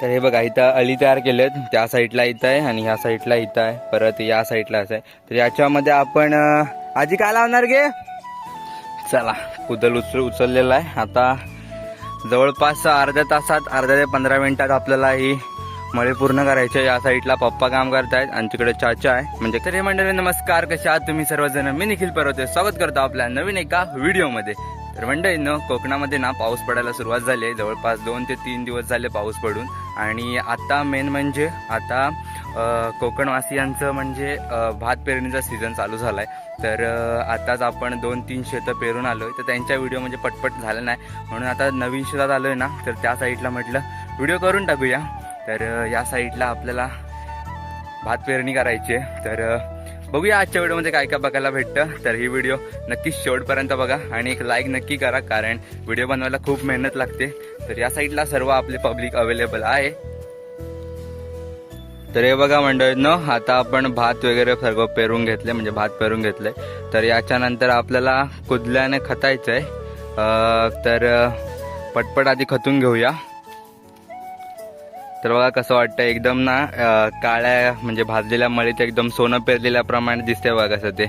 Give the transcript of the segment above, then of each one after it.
तर हे बघा इथं अळी तयार केलेत त्या साईडला इथं आहे आणि ह्या साईडला इथं आहे. परत या साईडला असं आहे. तर याच्यामध्ये आपण आजी काय लावणार गे? चला कुदल उचल उचललेला आहे. आता जवळपास अर्ध्या तासात अर्ध्या ते पंधरा मिनिटात आपल्याला ही मळे पूर्ण करायचे या साईडला पप्पा काम करतायत आणि तिकडे चाचा आहे. म्हणजे तर हे मंडळी नमस्कार. कसे आहात तुम्ही सर्वजण? मी निखिल परवते. स्वागत करतो आपल्या नवीन एका व्हिडिओमध्ये. तर मंडळीनं कोकणामध्ये ना पाऊस पडायला सुरुवात झाली आहे. जवळपास दोन ते तीन दिवस झाले पाऊस पडून. आणि आता मेन म्हणजे आता कोकणवासियांचं म्हणजे भात पेरणीचा सीझन चालू झाला आहे तर आताच आपण दोन तीन शेतं पेरून आलो आहे तर त्यांच्या व्हिडिओ म्हणजे पटपट झाला नाही. म्हणून आता नवीन शेतात आलो आहे ना तर त्या साईडला म्हटलं व्हिडिओ करून टाकूया. तर या साईडला आपल्याला भात पेरणी करायची आहे. तर बघूया आजच्या व्हिडिओमध्ये काय काय बघायला भेटतं. तर ही व्हिडिओ नक्कीच शेवटपर्यंत बघा आणि एक लाईक नक्की करा कारण व्हिडिओ बनवायला खूप मेहनत लागते. तर या साईडला सर्व आपले पब्लिक अवेलेबल आहे. तर हे बघा मंडळीनं आता आपण भात वगैरे सर्व पेरून घेतले म्हणजे भात पेरून घेतले. तर याच्यानंतर आपल्याला कुदल्याने खतायचं आहे तर पटपट आधी खतून घेऊया. तर बघा कसं वाटतं एकदम ना काळ्या म्हणजे भाजलेल्या मळीत एकदम सोनं पेरलेल्याप्रमाणे दिसते बघा कसं ते.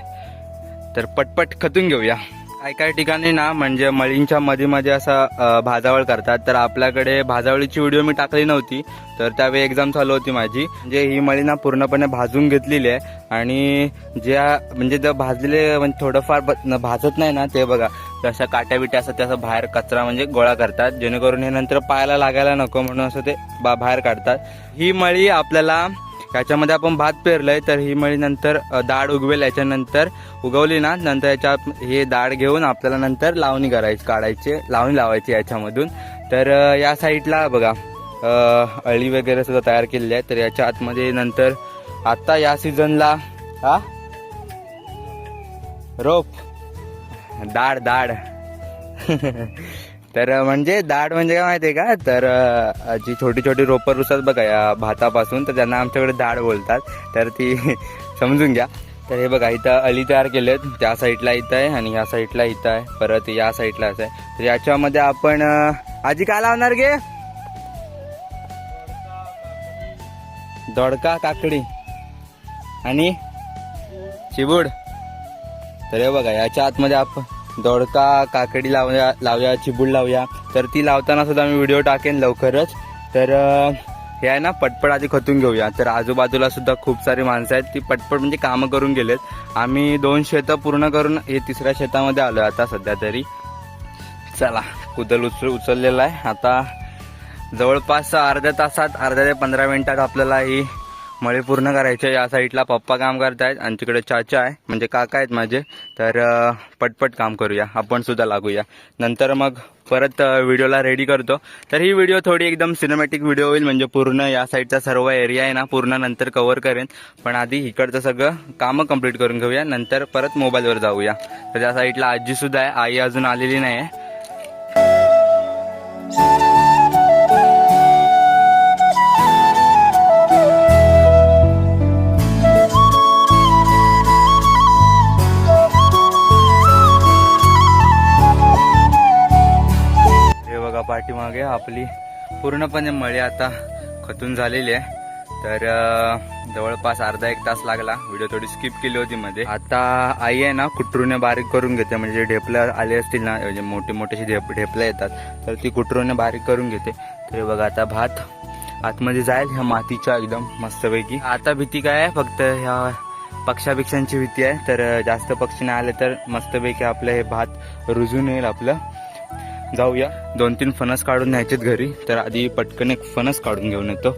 तर पटपट खतून घेऊया. काही काही ठिकाणी ना म्हणजे मळींच्या मध्ये मध्ये असा भाजावळ करतात. तर आपल्याकडे भाजावळीची व्हिडिओ मी टाकली नव्हती तर त्यावेळी एक्झाम चालू होती माझी. म्हणजे ही मळी ना पूर्णपणे भाजून घेतलेली आहे. आणि ज्या म्हणजे जर भाजलेले म्हणजे थोडंफार भाजत नाही ना ते बघा. जशा काट्या बिट्या असतात त्याचा बाहेर कचरा म्हणजे गोळा करतात. जेणेकरून हे नंतर पायाला लागायला नको म्हणून असं ते बा- बाहेर काढतात. ही मळी आपल्याला याच्यामध्ये आपण भात पेरलंय तर ही मळी नंतर डाळ उगवेल याच्यानंतर उगवली ना नंतर याच्यात हे डाळ घेऊन आपल्याला नंतर लावणी करायची काढायची लावणी लावायची याच्यामधून. तर या साईडला बघा अळी वगैरे सुद्धा तयार केलेली आहे तर याच्या आतमध्ये नंतर आता या सीझनला हा? रोप. डाळ डाळ तर म्हणजे दाढ म्हणजे काय माहितीये का? तर जी छोटी छोटी रोपं रुसतात बघा या भातापासून तर त्यांना आमच्याकडे दाढ बोलतात. तर ती समजून घ्या. तर हे बघा इथं अली तयार केलेत. त्या साईडला इथं आहे आणि ह्या साईडला इथं आहे. परत या साईडला असं आहे. तर याच्यामध्ये आपण आजी काय लावणार गे? दोडका काकडी आणि चिबूड. तर हे बघा याच्या आतमध्ये आपण दोडका काकडी लावूया लावूया चिबूड लावूया. तर ती लावताना सुद्धा मी व्हिडिओ टाकेन लवकरच. तर हे आहे ना पटपट आधी खतून घेऊया. तर आजूबाजूला सुद्धा खूप सारी माणसं आहेत ती पटपट म्हणजे कामं करून गेलेत. आम्ही दोन शेतं पूर्ण करून हे तिसऱ्या शेतामध्ये आलो आता सध्या तरी. चला कुदल उचल उचललेला आहे. आता जवळपास अर्ध्या तासात अर्ध्या ते पंधरा मिनिटात आपल्याला ही मळे पूर्ण करायचे. या साईडला पप्पा काम करतायत आणि तिकडे चाचा आहे म्हणजे काका आहेत माझे. तर पटपट काम करूया. आपण सुद्धा लागूया. नंतर मग परत व्हिडिओला रेडी करतो. तर ही व्हिडिओ थोडी एकदम सिनेमॅटिक व्हिडिओ होईल म्हणजे पूर्ण या साईडचा सर्व एरिया आहे ना पूर्ण नंतर कव्हर करेन. पण आधी इकडचं सगळं कामं कंप्लीट करून घेऊया. नंतर परत मोबाईलवर जाऊया. तर त्या साईडला आजी सुद्धा आहे. आई अजून आलेली नाही आहे आपली पूर्णपणे मळी आता खतून झालेली आहे. तर जवळपास अर्धा एक तास लागला. व्हिडिओ थोडी स्किप केली होती मध्ये. आता आई आहे ना कुटरूने बारीक करून घेते. म्हणजे ढेपल्या आले असतील ना म्हणजे मोठे मोठे ढेप ढेपल्या येतात. तर ती कुटरूने बारीक करून घेते. तर बघा आता भात आतमध्ये जाईल. ह्या मातीच्या एकदम मस्तपैकी. आता भीती काय आहे? फक्त ह्या पक्षापेक्षांची भीती आहे. तर जास्त पक्षी नाही आले तर मस्तपैकी आपलं हे भात रुजून येईल आपलं. जाऊया. दोन तीन फणस काढून न्यायचेत घरी. तर आधी पटकन एक फणस काढून घेऊन येतो.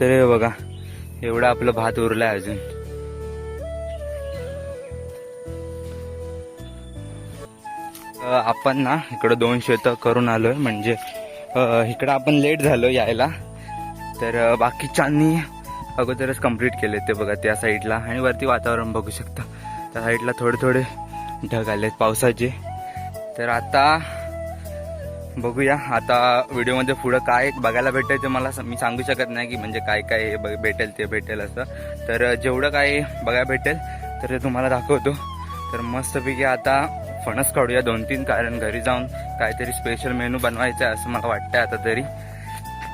तर हे बघा एवढं आपलं भात उरलाय अजून. आपण ना इकडं दोन शेतं करून आलोय. म्हणजे इकडं आपण लेट झालो यायला. तर बाकीच्यांनी अगोदरच कंप्लीट केले ते बघा त्या साईडला आणि वरती वातावरण बघू शकता. त्या साईडला थोडे थोडे ढग आलेत पावसाचे. तर आता बघूया आता व्हिडिओमध्ये पुढं काय बघायला भेटेल ते मला मी सांगू शकत नाही की म्हणजे काय काय हे ब- भेटेल ते भेटेल असं. तर जेवढं काय बघायला भेटेल तर ते तुम्हाला दाखवतो. तर मस्तपैकी आता फणस काढूया दोन तीन कारण घरी जाऊन काहीतरी स्पेशल मेनू बनवायचा आहे असं मला वाटतंय आता तरी.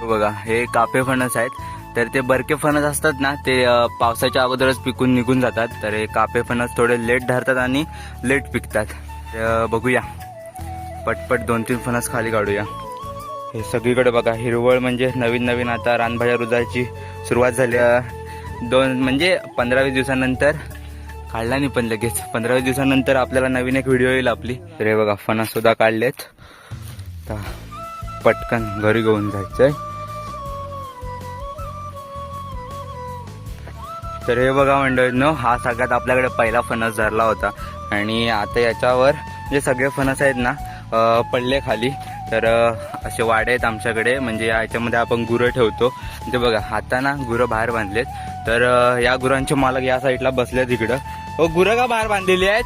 बघा हे कापे फणस आहेत. तर ते बरके फणस असतात ना ते पावसाच्या अगोदरच पिकून निघून जातात. तर हे कापे फणस थोडे लेट धरतात आणि लेट पिकतात. बघूया. पटपट दोन तीन फणस खाली काढूया. हे सगळीकडे बघा हिरवळ म्हणजे नवीन नवीन आता रानभाज्या रुजायची सुरुवात झाली. दोन म्हणजे पंधरा वीस दिवसानंतर काढला नाही पण लगेच. पंधरा वीस दिवसानंतर आपल्याला नवीन एक व्हिडिओ येईल आपली. तर हे बघा फणस सुद्धा काढलेत. तर पटकन घरी घेऊन जायचंय. तर हे बघा मंडळींनो हा सगळ्यात आपल्याकडे पहिला फणस धरला होता. आणि आता याच्यावर जे सगळे फणस आहेत ना पडले खाली. तर असे वाडे आहेत आमच्याकडे. म्हणजे याच्यामध्ये आपण गुरं ठेवतो. ते बघा हाताना गुरं बाहेर बांधलेत. तर या गुरांचे मालक या साईडला बसले इकडं. हो गुरं का बाहेर बांधलेली आहेत?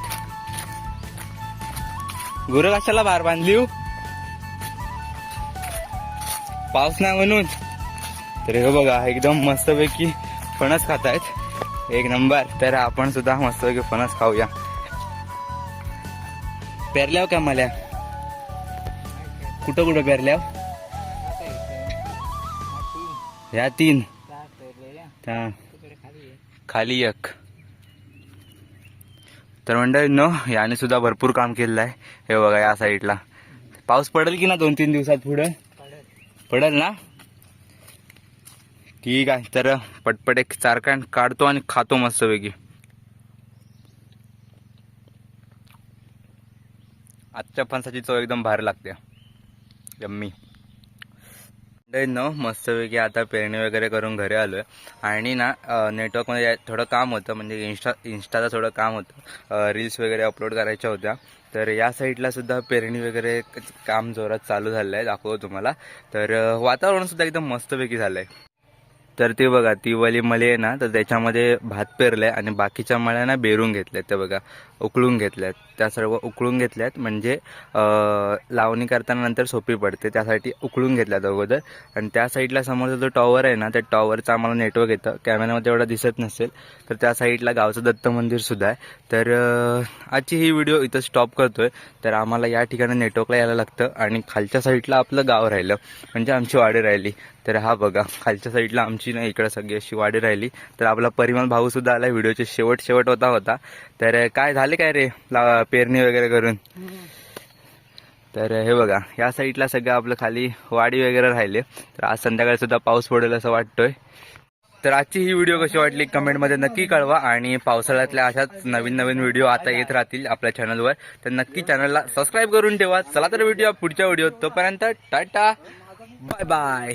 गुरं कशाला बाहेर बांधली हो? पाऊस नाही म्हणून. तर हे बघा एकदम मस्तपैकी फणस खात आहेत एक नंबर. तर आपण सुद्धा मस्तपैकी फणस खाऊया. पेरल्याव हो का मला कुठं कुठं पेरल्या? ह्या तीन. हा. खाली एक. तर मंडळींनो याने सुद्धा भरपूर काम केलेलं आहे हे बघा या साईडला. पाऊस पडेल की ना दोन तीन दिवसात पुढं? पडेल ना? ठीक आहे तर पटपट एक चारकान काढतो आणि खातो मस्तपैकी. आजच्या फणसाची चव एकदम भारी लागते. यम्मी. न मस्तपैकी आता पेरणी वगैरे करून घरी आलो आहे आणि ना नेटवर्कमध्ये थोडं काम होतं म्हणजे इन्स्टा इन्स्टाचं थोडं काम होतं. रील्स वगैरे अपलोड करायच्या होत्या. तर या साईडला सुद्धा पेरणी वगैरे काम जोरात चालू झालं आहे दाखवतो तुम्हाला. तर वातावरणसुद्धा एकदम मस्तपैकी झालं आहे तर ते बघा ती वाली मळी आहे ना तर त्याच्यामध्ये भात पेरलाय आणि बाकीच्या मळ्या ना बेरून घेतल्यात ते बघा उकळून घेतल्यात. त्या सर्व उकळून घेतल्यात म्हणजे लावणी करताना नंतर सोपी पडते. त्यासाठी उकळून घेतल्यात अगोदर. आणि त्या साईडला समोरचा जो टॉवर आहे ना त्या टॉवरचा आम्हाला नेटवर्क येतं. कॅमेऱ्यामध्ये एवढं दिसत नसेल. तर त्या साईडला गावचं दत्त मंदिरसुद्धा आहे. तर आजची ही व्हिडिओ इथं स्टॉप करतोय. तर आम्हाला या ठिकाणी नेटवर्कला यायला लागतं. आणि खालच्या साईडला आपलं गाव राहिलं. म्हणजे आमची वाडी राहिली. तर हा बघा खालच्या साईडला आमची ना इकडं सगळी अशी वाडी राहिली. तर आपला परिमल भाऊ सुद्धा आला व्हिडिओचे शेवट शेवट होता होता. तर काय झाले काय रे पेरणी वगैरे करून? तर हे बघा या साईडला सगळं आपलं खाली वाडी वगैरे राहिले. तर आज संध्याकाळी सुद्धा पाऊस पडेल असं वाटतोय. तर आजची ही व्हिडिओ कशी वाटली कमेंटमध्ये नक्की कळवा आणि पावसाळ्यातल्या अशाच नवीन नवीन व्हिडिओ आता येत राहतील आपल्या चॅनलवर तर नक्की चॅनलला सबस्क्राईब करून ठेवा. चला तर व्हिडिओ पुढच्या व्हिडिओ तोपर्यंत टाटा बाय बाय